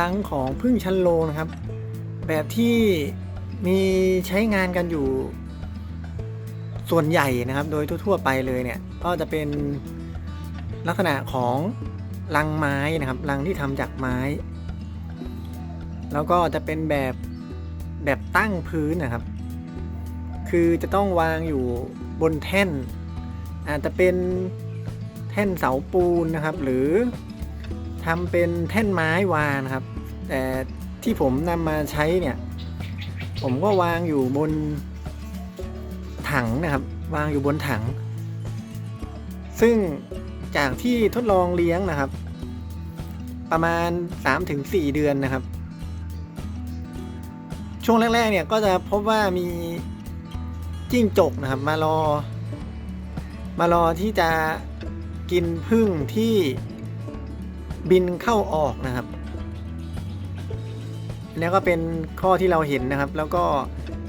รังของพึ่งชั้นโลนะครับ แบบที่มีใช้งานกันอยู่ส่วนใหญ่นะครับ โดยทั่วๆไปเลยเนี่ย ก็จะเป็นลักษณะของรังไม้นะครับรังที่ทำจากไม้ แล้วก็จะเป็นแบบแบบตั้งพื้นนะครับ คือจะต้องวางอยู่บนแท่น อาจจะเป็น แท่นเสาปูนนะครับ หรือทำเป็นแท่นไม้วางนะครับ แต่ที่ผมนำมาใช้เนี่ย ผมก็วางอยู่บนถังนะครับ วางอยู่บนถัง ซึ่งจากที่ทดลองเลี้ยงนะครับ ประมาณ 3-4 เดือนนะครับ ช่วงแรก ๆ เนี่ยก็จะพบว่ามีจิ้งจกนะครับ มารอ มารอที่จะ กินพึ่งที่บินเข้าออกนะครับแล้วก็เป็นข้อที่เราเห็นนะครับ แล้วก็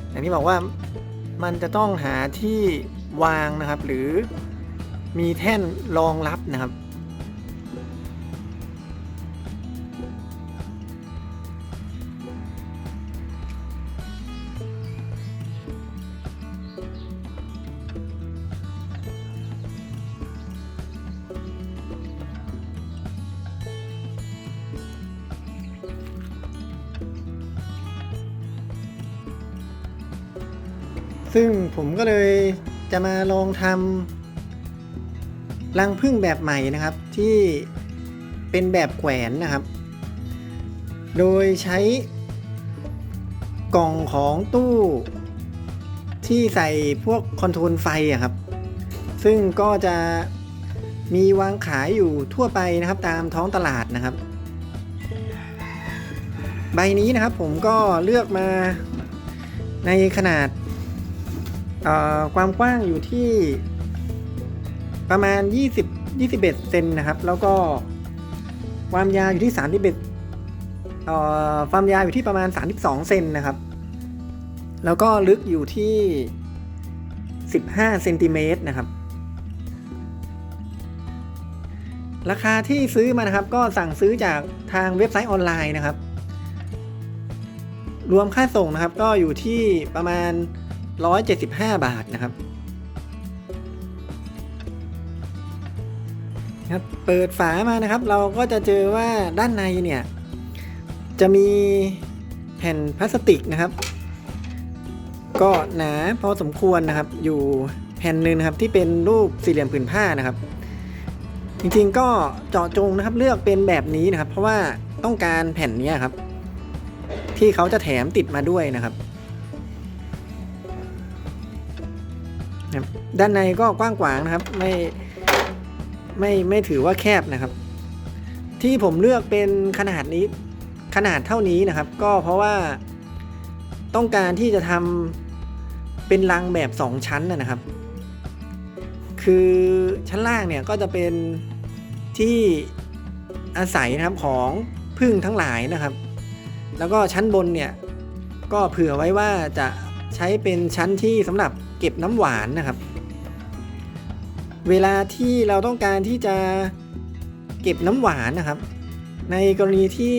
อย่างที่บอกว่ามันจะต้องหาที่วางนะครับ หรือมีแท่นรองรับนะครับ ซึ่งผมก็เลยจะมาลองทำรังพึ่งแบบใหม่นะครับ ที่เป็นแบบแขวนนะครับ โดยใช้กล่องของตู้ที่ใส่พวกคอนโทรลไฟอะครับ ซึ่งก็จะมีวางขายอยู่ทั่วไปนะครับตามท้องตลาดนะครับ ใบนี้นะครับผมก็เลือกมาในขนาด ความกว้างอยู่ที่ประมาณ 20 21เซนนะครับ แล้วก็ความยาวอยู่ที่31เอ่อความยาวอยู่ที่ประมาณ 32เซนนะครับ แล้วก็ลึกอยู่ที่ 15เซนติเมตรนะครับ ราคาที่ซื้อมานะครับ ก็สั่งซื้อจากทางเว็บไซต์ออนไลน์นะครับ รวมค่าส่งนะครับก็อยู่ที่ประมาณ 175 บาทนะครับครับเปิดฝามานะครับ เราก็จะเจอว่าด้านในเนี่ย จะมีแผ่นพลาสติกนะครับ ก็หนาพอสมควรนะครับ อยู่แผ่นหนึ่งนะครับที่เป็นรูปสี่เหลี่ยมผืนผ้านะครับ จริงๆก็เจาะจงนะครับเลือกเป็นแบบนี้นะครับ เพราะว่าต้องการแผ่นนี้ครับ ที่เขาจะแถมติดมาด้วยนะครับ ด้านในก็กว้างขวางนะครับ ไม่ไม่ไม่ถือว่าแคบนะครับ ที่ผมเลือกเป็นขนาดนี้ขนาดเท่านี้นะครับ ก็เพราะว่าต้องการที่จะทำเป็นรังแบบสองชั้นนะนะครับ คือชั้นล่างเนี่ยก็จะเป็นที่อาศัยนะครับของพึ่งทั้งหลายนะครับ แล้วก็ชั้นบนเนี่ยก็เผื่อไว้ว่าจะใช้เป็นชั้นที่สำหรับเก็บน้ำหวานนะครับ เวลาที่เราต้องการที่จะเก็บน้ำหวานนะครับ ในกรณีที่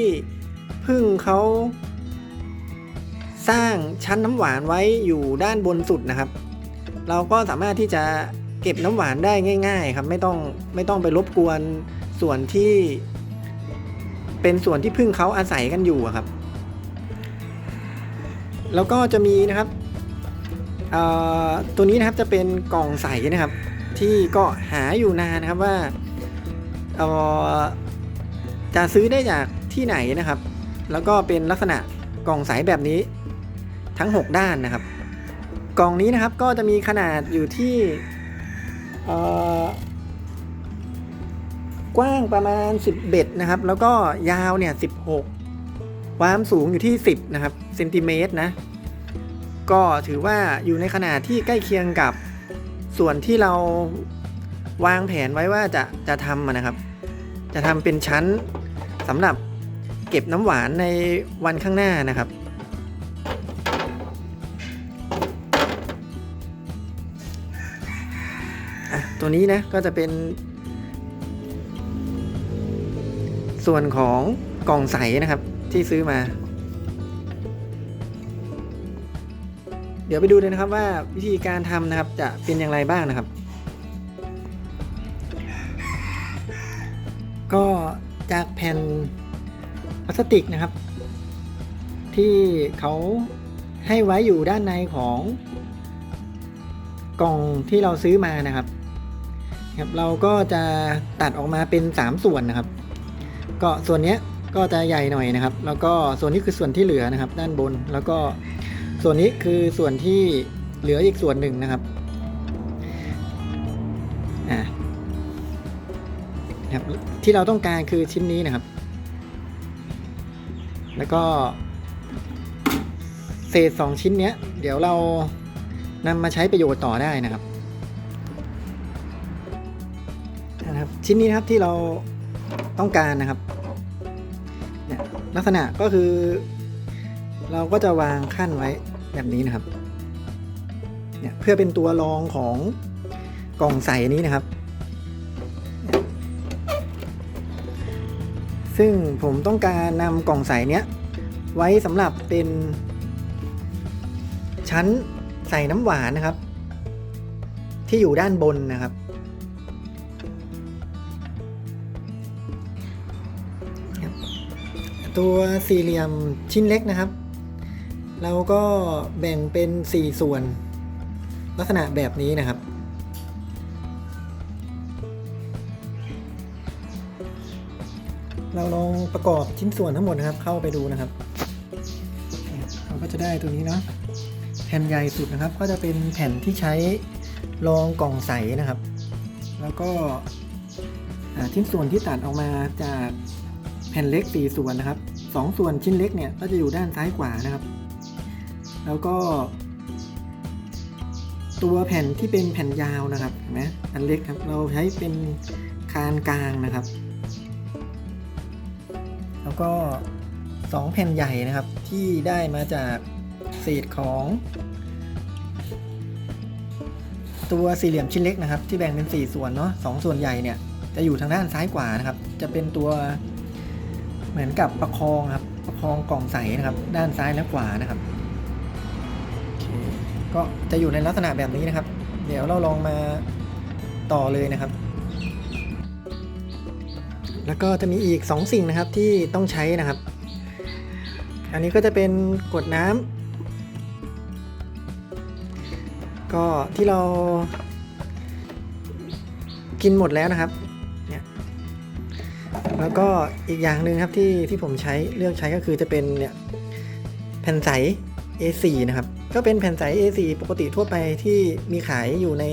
พึ่งเขาสร้างชั้นน้ำหวานไว้อยู่ด้านบนสุดนะครับ เราก็สามารถที่จะเก็บน้ำหวานได้ง่าย ๆ ครับไม่ต้องไม่ต้องไปรบกวนส่วนที่ เป็นส่วนที่พึ่งเขาอาศัยกันอยู่ครับ แล้วก็จะมีนะครับตัวนี้นะครับจะเป็นกล่องใสนะครับ ที่ก็หาอยู่นานนะครับว่าเออจะซื้อได้จากที่ไหนนะครับ แล้วก็เป็นลักษณะกล่องใสแบบนี้ทั้ง 6 ด้านนะครับ กล่องนี้นะครับก็จะมีขนาดอยู่ที่กว้างประมาณ10เบ็ดนะครับ แล้วก็ยาวเนี่ย 16 ความสูงอยู่ที่ 10 นะครับเซนติเมตรนะ ก็ถือว่าอยู่ในขนาดที่ใกล้เคียงกับ ส่วนที่เราวางแผนไว้ว่าจะจะทำนะครับ จะทำเป็นชั้นสำหรับเก็บน้ำหวานในวันข้างหน้านะครับ ตัวนี้นะก็จะเป็น ส่วนของกล่องใสนะครับที่ซื้อมา เดี๋ยวไปดูเลยนะครับว่าวิธีการทำนะครับจะเป็นอย่างไรบ้างนะครับ ก็จากแผ่นพลาสติกนะครับ ที่เขาให้ไว้อยู่ด้านในของกล่องที่เราซื้อมานะครับครับ เราก็จะตัดออกมาเป็น 3 ส่วนนะครับ ก็ส่วนนี้ก็จะใหญ่หน่อยนะครับ แล้วก็ส่วนนี้คือส่วนที่เหลือนะครับ ด้านบนแล้วก็ ส่วนนี้คือส่วนที่เหลืออีกส่วนหนึ่งนะครับอ่าครับ ที่เราต้องการคือชิ้นนี้นะครับ แล้วก็เศษสองชิ้นเนี้ย เดี๋ยวเรานำมาใช้ประโยชน์ต่อได้นะครับนะครับ ชิ้นนี้นะครับที่เราต้องการนะครับลักษณะก็คือ เราก็จะวางขั้นไว้แบบนี้นะครับ เนี่ยเพื่อเป็นตัวรองของกล่องใส่นี้นะครับ ซึ่งผมต้องการนำกล่องใส่เนี้ยไว้สำหรับเป็นชั้นใส่น้ำหวานนะครับ ที่อยู่ด้านบนนะครับ ตัวสี่เหลี่ยมชิ้นเล็กนะครับ เราก็แบ่งเป็น 4 ส่วน ลักษณะแบบนี้นะครับ เราลองประกอบชิ้นส่วนทั้งหมดนะครับ เข้าไปดูนะครับ เราก็จะได้ตัวนี้เนาะแผ่นใหญ่สุดนะครับ ก็จะเป็นแผ่นที่ใช้รองกล่องใสนะครับ แล้วก็ชิ้นส่วนที่ตัดออกมาจากแผ่นเล็ก 4 ส่วนนะครับ 2 ส่วนชิ้นเล็กเนี่ยก็จะอยู่ด้านซ้ายขวานะครับ แล้วก็ ตัวแผ่นที่เป็นแผ่นยาวนะครับเห็นไหมอันเล็กครับ เราใช้เป็นคานกลางนะครับ แล้วก็2แผ่นใหญ่นะครับที่ได้มาจากเศษของ ตัวสี่เหลี่ยมชิ้นเล็กนะครับ ที่แบ่งเป็น 4 ส่วนเนาะสส่วนใหญ่เนี่ยจะอยู่ทางด้านซ้ายขวานะครับ จะเป็นตัวเหมือนกับประคองครับประคองกล่องใสนะครับ ด้านซ้ายและขวานะครับ ก็จะอยู่ในลักษณะแบบนี้นะครับ เดี๋ยวเราลองมาต่อเลยนะครับ แล้วก็จะมีอีก 2 สิ่งนะครับที่ต้องใช้นะครับ อันนี้ก็จะเป็นกดน้ำก็ที่เรากินหมดแล้วนะครับเนี่ยแล้วก็อีกอย่างหนึ่งครับที่ที่ผมใช้เลือกใช้ก็คือจะเป็นเนี่ยแผ่นใส A4 นะครับ ก็เป็นแผ่นใส A4 ปกติทั่วไปที่มีขายอยู่ใน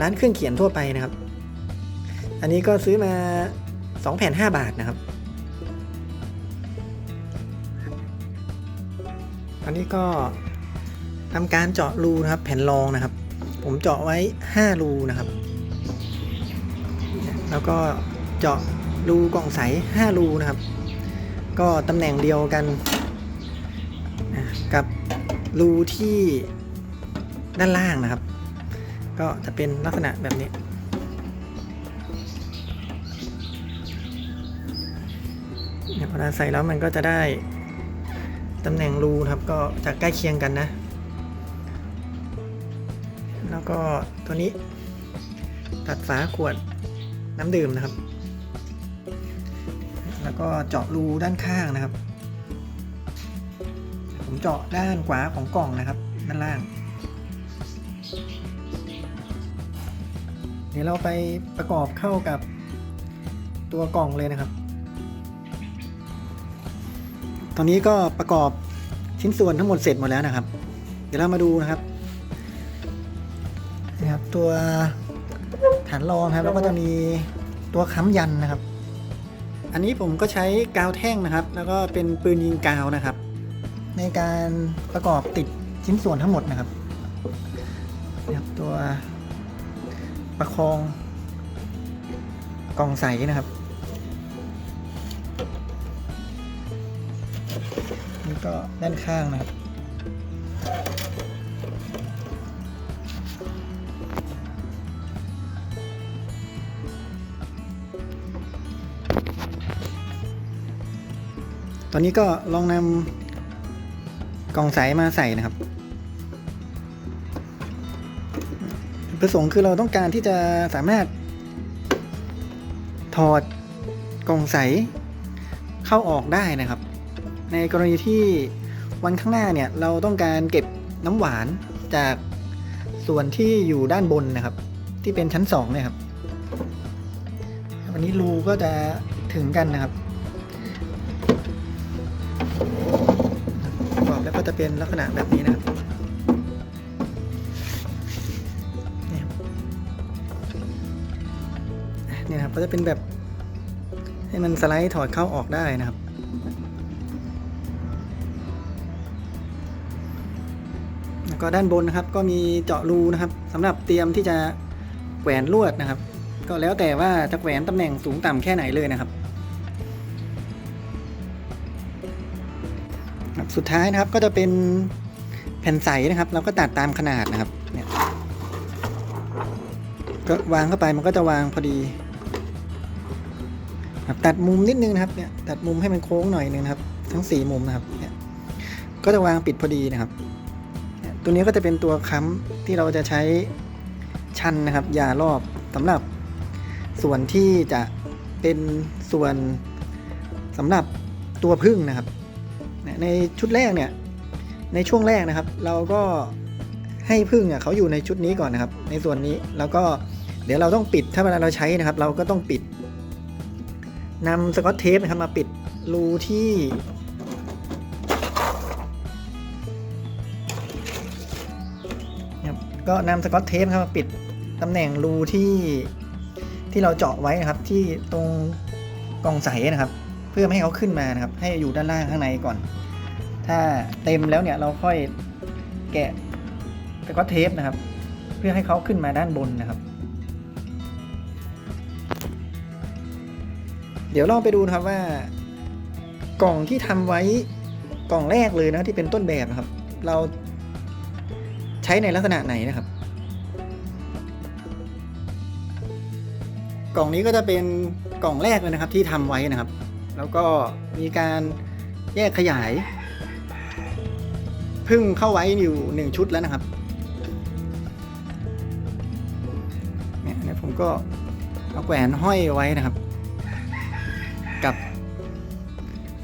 ร้านเครื่องเขียนทั่วไปนะครับ อันนี้ก็ซื้อมา2แผ่น5บาทนะครับ อันนี้ก็ทำการเจาะรูนะครับ แผ่นรองนะครับ ผมเจาะไว้ 5 รูนะครับ แล้วก็เจาะรูกล่องใส 5 รูนะครับ ก็ตำแหน่งเดียวกันกับ รูที่ด้านล่างนะครับ ก็จะเป็นลักษณะแบบนี้เนี่ยพอเราใส่แล้วมันก็จะได้ตำแหน่งรูครับก็จะใกล้เคียงกันนะ แล้วก็ตัวนี้ตัดฝาขวดน้ำดื่มนะครับ แล้วก็เจาะรูด้านข้างนะครับ ผมเจาะด้านขวาของกล่องนะครับ ด้านล่าง เดี๋ยวเราไปประกอบเข้ากับตัวกล่องเลยนะครับ ตอนนี้ก็ประกอบชิ้นส่วนทั้งหมดเสร็จหมดแล้วนะครับ เดี๋ยวเรามาดูนะครับนะครับ ตัวฐานรองครับแล้วก็จะมีตัวค้ำยันนะครับ อันนี้ผมก็ใช้กาวแท่งนะครับ แล้วก็เป็นปืนยิงกาวนะครับ ในการประกอบติดชิ้นส่วนทั้งหมดนะครับนะครับ ตัวประคองกล่องใสนะครับนี่ก็ด้านข้างนะครับตอนนี้ก็ลองนำ กล่องใสมาใส่นะครับประสงค์คือเราต้องการที่จะสามารถ ถอดกล่องใสเข้าออกได้นะครับ ในกรณีที่วันข้างหน้าเนี่ยเราต้องการเก็บน้ำหวานจากส่วนที่อยู่ด้านบนนะครับ ที่เป็นชั้นสองเนี่ยครับวันนี้รูก็จะถึงกันนะครับ เป็นลักษณะแบบนี้นะครับนี่ครับเนี่ยครับก็จะเป็นแบบ ให้มันสไลด์ถอดเข้าออกได้นะครับแล้วก็ด้านบนนะครับ ก็มีเจาะรูนะครับสำหรับเตรียมที่จะแขวนลวดนะครับ ก็แล้วแต่ว่าจะแขวนตำแหน่งสูงต่ำแค่ไหนเลยนะครับ สุดท้ายนะครับก็จะเป็นแผ่นใสนะครับเราก็ตัดตามขนาดนะครับเนี่ยก็วางเข้าไปมันก็จะวางพอดีครับตัดมุมนิดนึงนะครับเนี่ยตัดมุมให้มันโค้งหน่อยนึงนะครับ ทั้งสี่มุมนะครับเนี่ยก็จะวางปิดพอดีนะครับ ตัวนี้ก็จะเป็นตัวค้ำที่เราจะใช้ชันนะครับยารอบสำหรับส่วนที่จะเป็นส่วนสำหรับตัวพึ่งนะครับ ในชุดแรกเนี่ยในช่วงแรกนะครับ เราก็ให้พึ่งอะเขาอยู่ในชุดนี้ก่อนนะครับ ในส่วนนี้แล้วก็เดี๋ยวเราต้องปิดถ้าเวลาเราใช้นะครับ เราก็ต้องปิดนำสกอตเทปนะครับมาปิดรูที่ก็นำสกอตเทปครับมาปิดตำแหน่งรูที่ที่เราเจาะไว้นะครับที่ตรงกล่องใสนะครับ เพื่อไม่ให้เขาขึ้นมานะครับ ให้อยู่ด้านล่างข้างในก่อน ถ้าเต็มแล้วเนี่ยเราค่อยแกะสกอตเทปนะครับ เพื่อให้เขาขึ้นมาด้านบนนะครับ เดี๋ยวลองไปดูนะครับว่ากล่องที่ทำไว้กล่องแรกเลยนะที่เป็นต้นแบบนะครับ เราใช้ในลักษณะไหนนะครับ กล่องนี้ก็จะเป็นกล่องแรกเลยนะครับที่ทำไว้นะครับ แล้วก็มีการแยกขยายพึ่งเข้าไว้อยู่หนึ่งชุดแล้วนะครับเนี่ยเนี่ยผมก็เอาแหวนห้อยไว้นะครับ กับ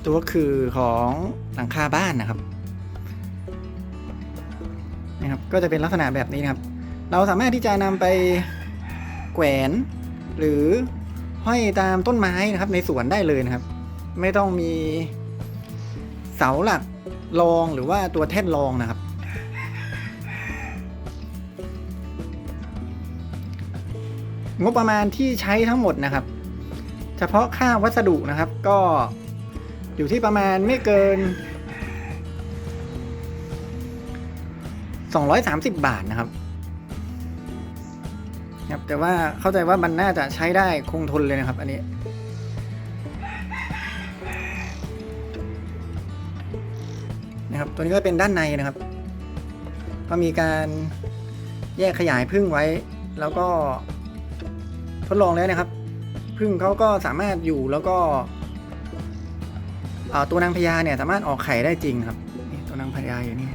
ตัวคือของหลังคาบ้านนะครับนะครับ ก็จะเป็นลักษณะแบบนี้นะครับ เราสามารถที่จะนำไปแขวนหรือห้อยตามต้นไม้นะครับในสวนได้เลยนะครับ ไม่ต้องมีเสาหลักรองหรือว่าตัวแท่นรองนะครับ งบประมาณที่ใช้ทั้งหมดนะครับ เฉพาะค่าวัสดุนะครับก็อยู่ที่ประมาณไม่เกิน 230 บาทนะครับครับแต่ว่าเข้าใจว่ามันน่าจะใช้ได้คงทนเลยนะครับ อันนี้ นะครับ ตัวนี้ก็เป็นด้านในนะครับ ก็มีการแยกขยายพึ่งไว้ แล้วก็ทดลองแล้วนะครับ พึ่งเขาก็สามารถอยู่แล้วก็ตัวนางพญาเนี่ยสามารถออกไข่ได้จริงครับตัวนางพญาอยู่นี่